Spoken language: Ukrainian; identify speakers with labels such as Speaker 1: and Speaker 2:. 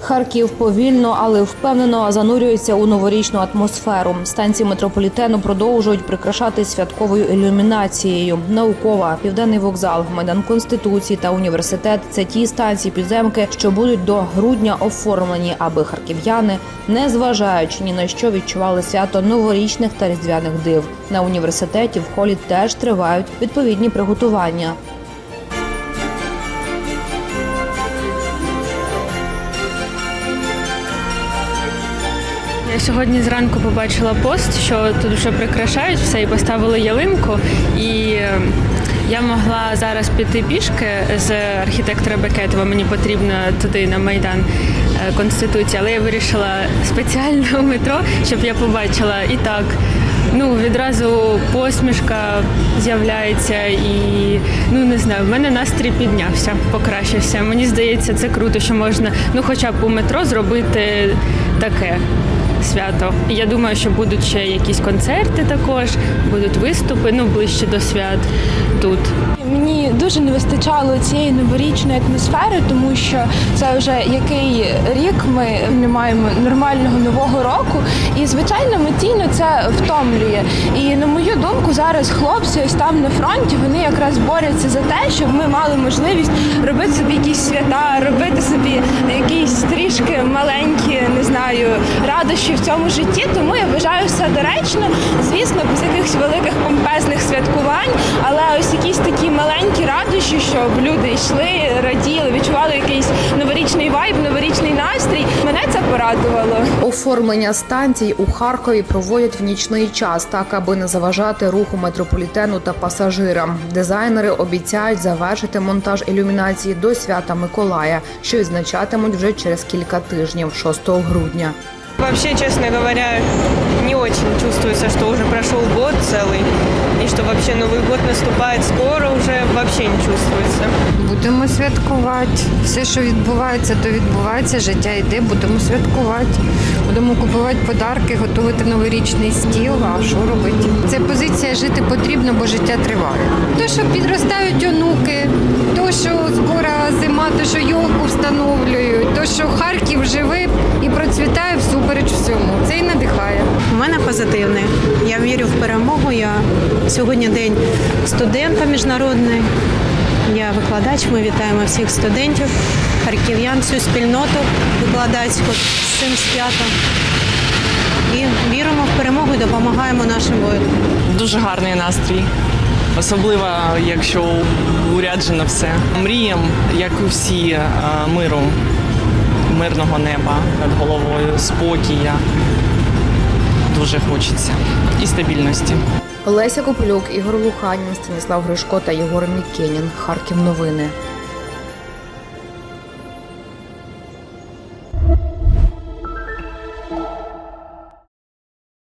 Speaker 1: Харків повільно, але впевнено занурюється у новорічну атмосферу. Станції метрополітену продовжують прикрашати святковою ілюмінацією. Наукова, південний вокзал, майдан конституції та університет це ті станції підземки, що будуть до грудня оформлені, аби харків'яни, не зважаючи ні на що, відчували свято новорічних та різдвяних див. На університеті в холі теж тривають відповідні приготування.
Speaker 2: Я сьогодні зранку побачила пост, що тут вже прикрашають все і поставили ялинку. І е, я могла зараз піти пішки з архітектора Бекетова. Мені потрібно туди на майдан е, конституції, але я вирішила спеціально у метро, щоб я побачила і так. Ну, відразу посмішка з'являється і ну не знаю, в мене настрій піднявся, покращився. Мені здається, це круто, що можна ну хоча б у метро зробити таке свято. Я думаю, що будуть ще якісь концерти також, будуть виступи, ну ближче до свят тут.
Speaker 3: Мені дуже не вистачало цієї новорічної атмосфери, тому що це вже який рік ми не маємо нормального нового року. І звичайно, емоційно це втомлює. І на мою думку, зараз хлопці ось там на фронті вони якраз борються за те, щоб ми мали можливість робити собі якісь свята, робити собі якісь трішки маленькі, не знаю, радощі в цьому житті. Тому я вважаю все доречно. Звісно, без якихось великих помпезних святкувань, але ось якісь такі маленькі радощі, щоб люди йшли, раділи, відчували якийсь новорічний вайб, новорічний настрій. Мене порадувало.
Speaker 1: Оформлення станцій у Харкові проводять в нічний час, так аби не заважати руху метрополітену та пасажирам. Дизайнери обіцяють завершити монтаж ілюмінації до свята Миколая, що відзначатимуть вже через кілька тижнів, 6 грудня.
Speaker 4: Вообще, честно говоря, не очень чувствуется, что уже прошел год целый, и что вообще Новый год наступает скоро, уже вообще не чувствуется.
Speaker 5: Будемо святкувати. Все, що відбувається, то відбувається. Життя йде, будемо святкувати. Будемо купувати подарки, готувати новорічний стіл. А що робити? Це позиція жити потрібно, бо життя триває. То, що підростають онуки, то, що скоро зима, то, що йолку встановлюють, то, що
Speaker 6: У позитивне. Я вірю в перемогу. Я сьогодні день студента міжнародний. Я викладач. Ми вітаємо всіх студентів, харків'ян, всю спільноту викладацьку з цим святом. І віримо в перемогу і допомагаємо нашим воїнам.
Speaker 7: Дуже гарний настрій. Особливо, якщо уряджено все. Мріям, як і всі, е, миру, мирного неба над головою, спокія. Дуже хочеться. І стабільності.
Speaker 1: Леся Копилюк, Ігор Луханін, Станіслав Гришко та Єгор Мікенін. Харків новини.